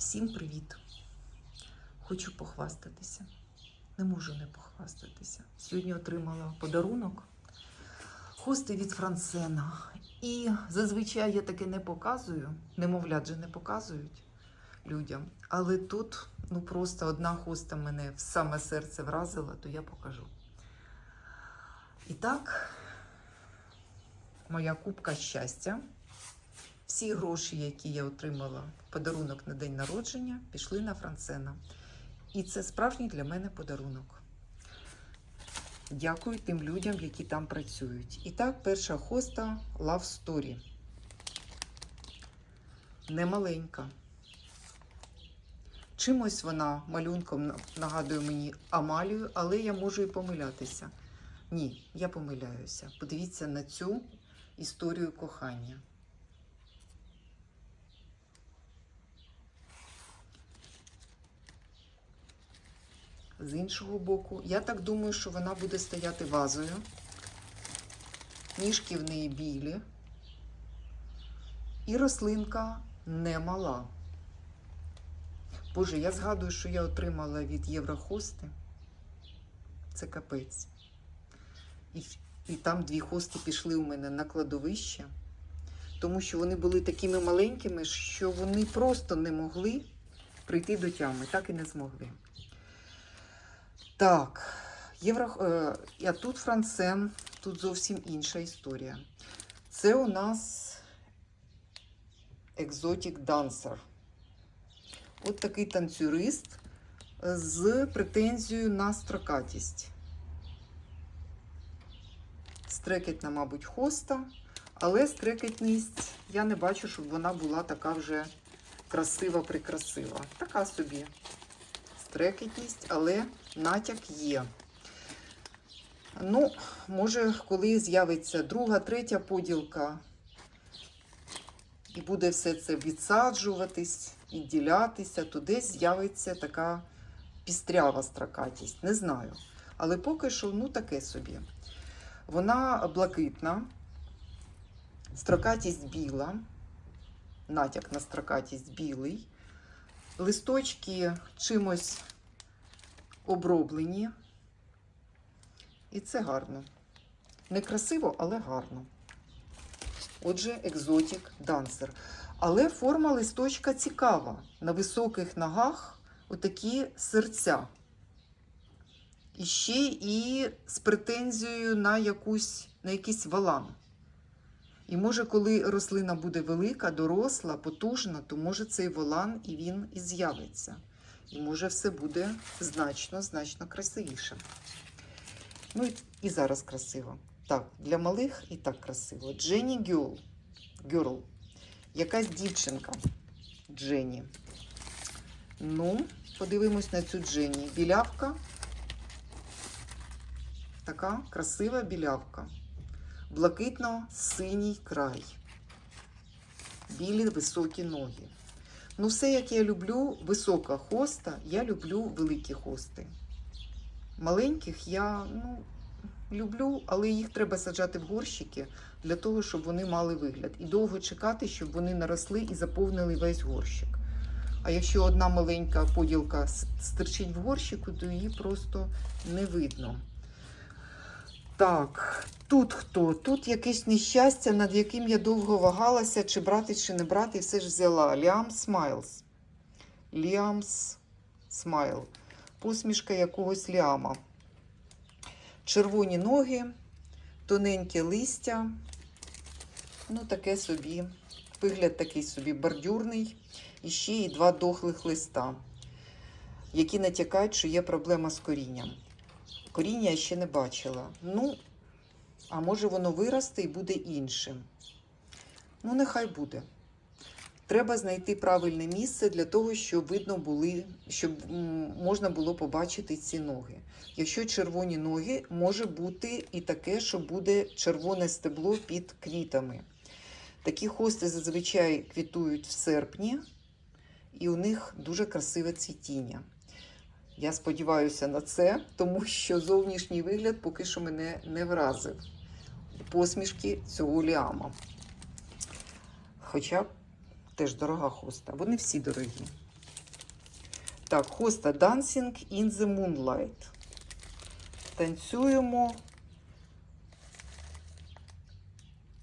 Всім привіт! Хочу похвастатися. Не можу не похвастатися. Сьогодні отримала подарунок хости від Франсена. І зазвичай я таке не показую, немовлят же не показують людям. Але тут ну просто одна хоста мене в саме серце вразила, то я покажу. І так, моя кубка щастя. Всі гроші, які я отримала подарунок на день народження, пішли на Францена. І це справжній для мене подарунок. Дякую тим людям, які там працюють. І так, перша хоста Love Story. Немаленька. Чимось вона малюнком нагадує мені Амалію, але я можу і помилятися. Ні, я помиляюся. Подивіться на цю історію кохання. З іншого боку, я так думаю, що вона буде стояти вазою. Ніжки в неї білі. І рослинка не мала. Боже, я згадую, що я отримала від Єврохости. Це капець. І, і там дві хости пішли у мене на кладовище, тому що вони були такими маленькими, що вони просто не могли прийти до тями, так і не змогли. Так, Євро... е, а тут Франсен, тут зовсім інша історія. Це у нас Exotic Dancer. От такий танцюрист з претензією на строкатість. Стрекетна, мабуть, хоста, але стрекетність я не бачу, щоб вона була така вже красива-прикрасива. Така собі стрекетність, але натяк є. Ну, може, коли з'явиться друга, третя поділка, і буде все це відсаджуватись, відділятися, то десь з'явиться така пістрява строкатість. Не знаю. Але поки що, ну, таке собі. Вона блакитна, строкатість біла, натяк на строкатість білий. Листочки чимось оброблені. І це гарно. Не красиво, але гарно. Отже, екзотік дансер. Але форма листочка цікава. На високих ногах отакі серця. І ще і з претензією на, якусь, на якийсь валан. І може, коли рослина буде велика, доросла, потужна, то може цей волан і він і з'явиться. І може все буде значно, значно красивіше. Ну і зараз красиво. Так, для малих і так красиво. Дженні Гюл. Гюрл. Якась дівчинка. Дженні. Ну, подивимось на цю Дженні. Білявка. Така красива білявка блакитно-синій край, білі високі ноги. Ну, все, як я люблю, висока хоста, я люблю великі хости. Маленьких я ну, люблю, але їх треба саджати в горщики для того, щоб вони мали вигляд. І довго чекати, щоб вони наросли і заповнили весь горщик. А якщо одна маленька поділка стирчить в горщику, то її просто не видно. Так, тут хто? Тут якесь нещастя, над яким я довго вагалася, чи брати, чи не брати, і все ж взяла. Ліам Смайлз. Ліамс Смайл. Посмішка якогось ліама. Червоні ноги, тоненьке листя. Ну, таке собі. Вигляд такий собі бордюрний. І ще і два дохлих листа, які натякають, що є проблема з корінням. Коріння я ще не бачила. Ну, а може воно виросте і буде іншим. Ну, нехай буде. Треба знайти правильне місце для того, щоб видно були, щоб можна було побачити ці ноги. Якщо червоні ноги, може бути і таке, що буде червоне стебло під квітами. Такі хости зазвичай квітують в серпні, і у них дуже красиве цвітіння. Я сподіваюся на це, тому що зовнішній вигляд поки що мене не вразив. Посмішки цього ліама. Хоча теж дорога хоста. Вони всі дорогі. Так, хоста Dancing in the Moonlight. Танцюємо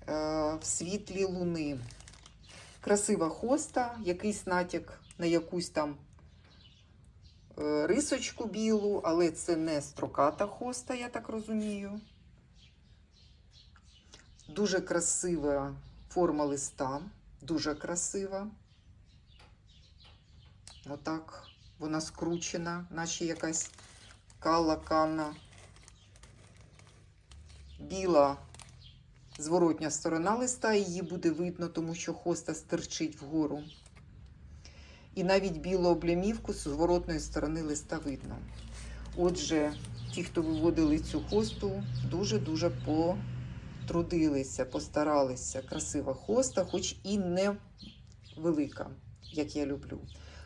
е, в світлі луни. Красива хоста, якийсь натяк на якусь там рисочку білу, але це не строката хоста, я так розумію. Дуже красива форма листа, дуже красива. Отак вона скручена, наче якась кала канна. Біла зворотня сторона листа, її буде видно, тому що хоста стирчить вгору. І навіть білу облямівку з зворотної сторони листа видно. Отже, ті, хто виводили цю хосту, дуже-дуже потрудилися, постаралися. Красива хоста, хоч і не велика, як я люблю.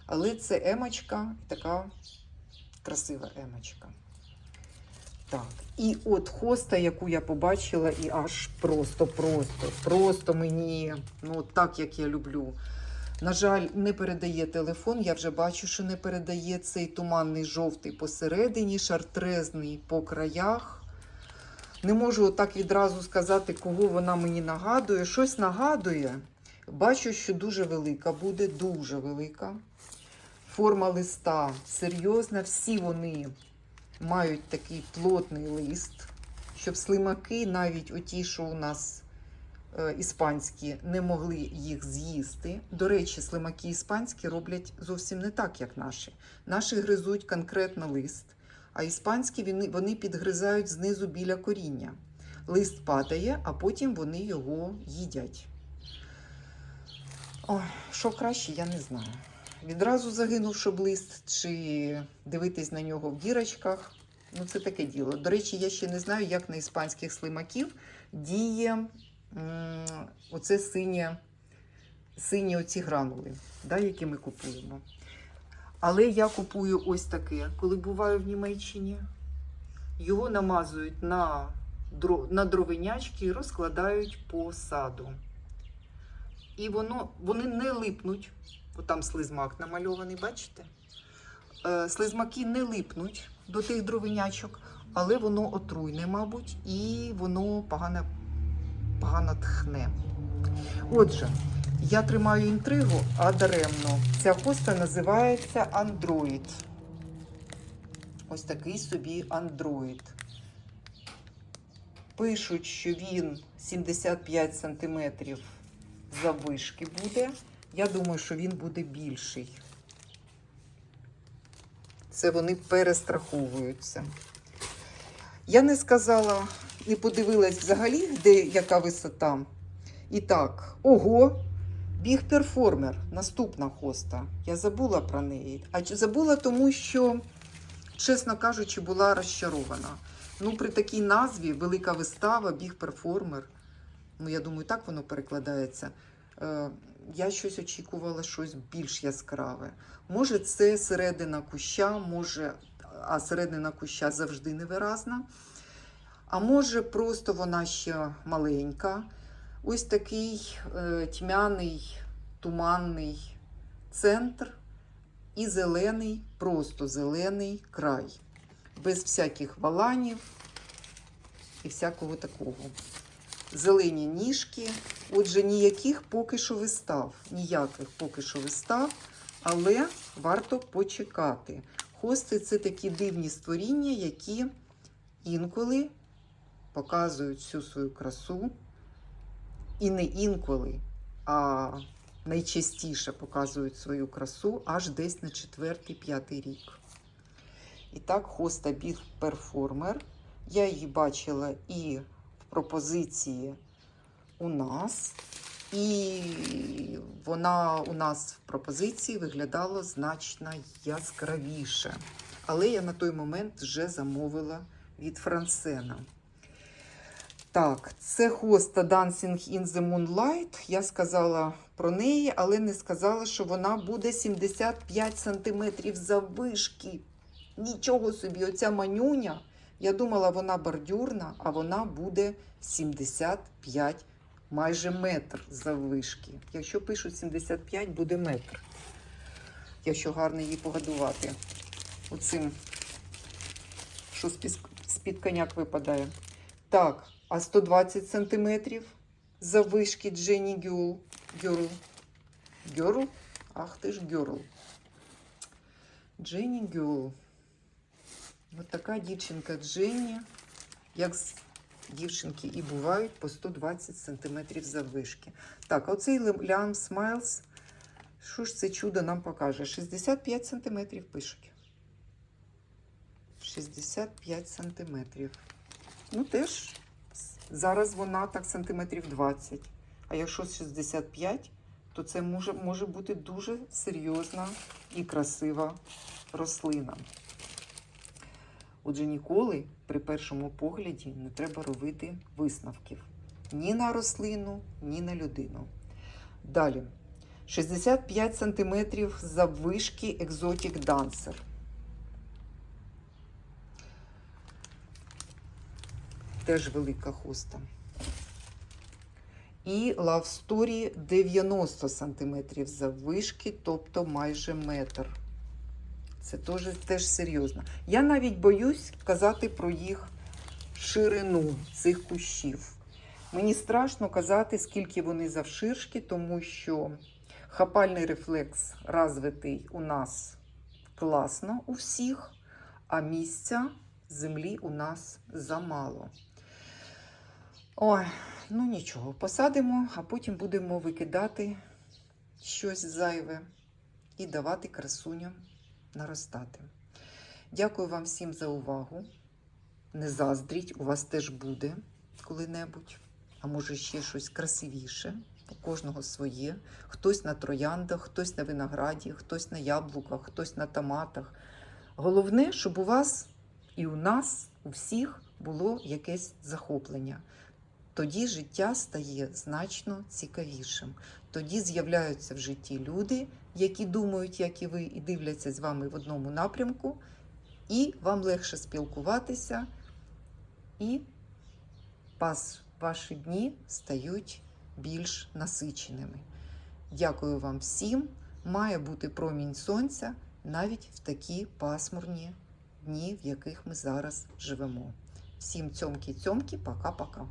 Але це емочка, така красива емочка. Так, і от хоста, яку я побачила, і аж просто, просто, просто мені, ну так як я люблю. На жаль, не передає телефон. Я вже бачу, що не передає цей туманний жовтий посередині, шартрезний по краях. Не можу так відразу сказати, кого вона мені нагадує. Щось нагадує. Бачу, що дуже велика буде, дуже велика. Форма листа серйозна. Всі вони мають такий плотний лист, щоб слимаки, навіть оті, що у нас іспанські, не могли їх з'їсти. До речі, слимаки іспанські роблять зовсім не так, як наші. Наші гризуть конкретно лист, а іспанські вони, підгризають знизу біля коріння. Лист падає, а потім вони його їдять. Ой, що краще, я не знаю. Відразу загинув, щоб лист, чи дивитись на нього в дірочках. Ну, це таке діло. До речі, я ще не знаю, як на іспанських слимаків діє оце синє, сині оці гранули, да, які ми купуємо. Але я купую ось таке, коли буваю в Німеччині. Його намазують на, на дровинячки і розкладають по саду. І воно, вони не липнуть. Бо там слизмак намальований, бачите? Е, слизмаки не липнуть до тих дровинячок, але воно отруйне, мабуть, і воно погано, погано тхне. Отже, я тримаю інтригу, а даремно. Ця хоста називається Android. Ось такий собі Android. Пишуть, що він 75 см заввишки буде. Я думаю, що він буде більший. Це вони перестраховуються. Я не сказала, не подивилась взагалі, де яка висота. І так, ого, біг перформер, наступна хоста. Я забула про неї. А забула, тому що, чесно кажучи, була розчарована. Ну, при такій назві велика вистава, біг перформер. Ну, я думаю, так воно перекладається. Е, я щось очікувала, щось більш яскраве. Може, це середина куща, може, а середина куща завжди невиразна. А може, просто вона ще маленька. Ось такий е, тьмяний, туманний центр і зелений, просто зелений край. Без всяких валанів і всякого такого. Зелені ніжки. Отже, ніяких поки що вистав. Ніяких поки що вистав, але варто почекати. Хости це такі дивні створіння, які інколи показують всю свою красу. І не інколи, а найчастіше показують свою красу аж десь на 4-5 рік. І так, хоста Big Performer. Я її бачила і в пропозиції у нас, і вона у нас в пропозиції виглядала значно яскравіше. Але я на той момент вже замовила від Франсена. Так, це хоста Dancing in the Moonlight. Я сказала про неї, але не сказала, що вона буде 75 см заввишки. Нічого собі, оця манюня. Я думала, вона бордюрна, а вона буде 75, майже метр заввишки. Якщо пишуть 75, буде метр. якщо гарно її погодувати. Оцим, що з-під, коняк випадає. Так, а 120 сантиметрів заввишки Дженні Гюл. Гюрл. Гюрл? Ах ти ж гюрл. Дженні Гюл. Ось така дівчинка Дженні, як з дівчинки і бувають по 120 см заввишки. Так, оцей Лям Смайлз, що ж це чудо нам покаже? 65 см пишуть. 65 см. Ну, теж зараз вона так сантиметрів 20. А якщо 65, то це може, може бути дуже серйозна і красива рослина. Отже, ніколи при першому погляді не треба робити висновків ні на рослину, ні на людину. Далі. 65 см заввишки екзотік дансер. Теж велика хуста. І Love Story 90 см заввишки, тобто майже метр. Це теж, теж серйозно. Я навіть боюсь казати про їх ширину цих кущів. Мені страшно казати, скільки вони завширшки, тому що хапальний рефлекс розвитий у нас класно у всіх, а місця землі у нас замало. Ой, ну нічого, посадимо, а потім будемо викидати щось зайве і давати красуням наростати. Дякую вам всім за увагу. Не заздріть, у вас теж буде коли-небудь, а може ще щось красивіше. У кожного своє. Хтось на трояндах, хтось на винограді, хтось на яблуках, хтось на томатах. Головне, щоб у вас і у нас, у всіх було якесь захоплення. Тоді життя стає значно цікавішим. Тоді з'являються в житті люди, які думають, як і ви, і дивляться з вами в одному напрямку, і вам легше спілкуватися, і вас, ваші дні стають більш насиченими. Дякую вам всім. Має бути промінь сонця навіть в такі пасмурні дні, в яких ми зараз живемо. Всім цьомки-цьомки, пока-пока.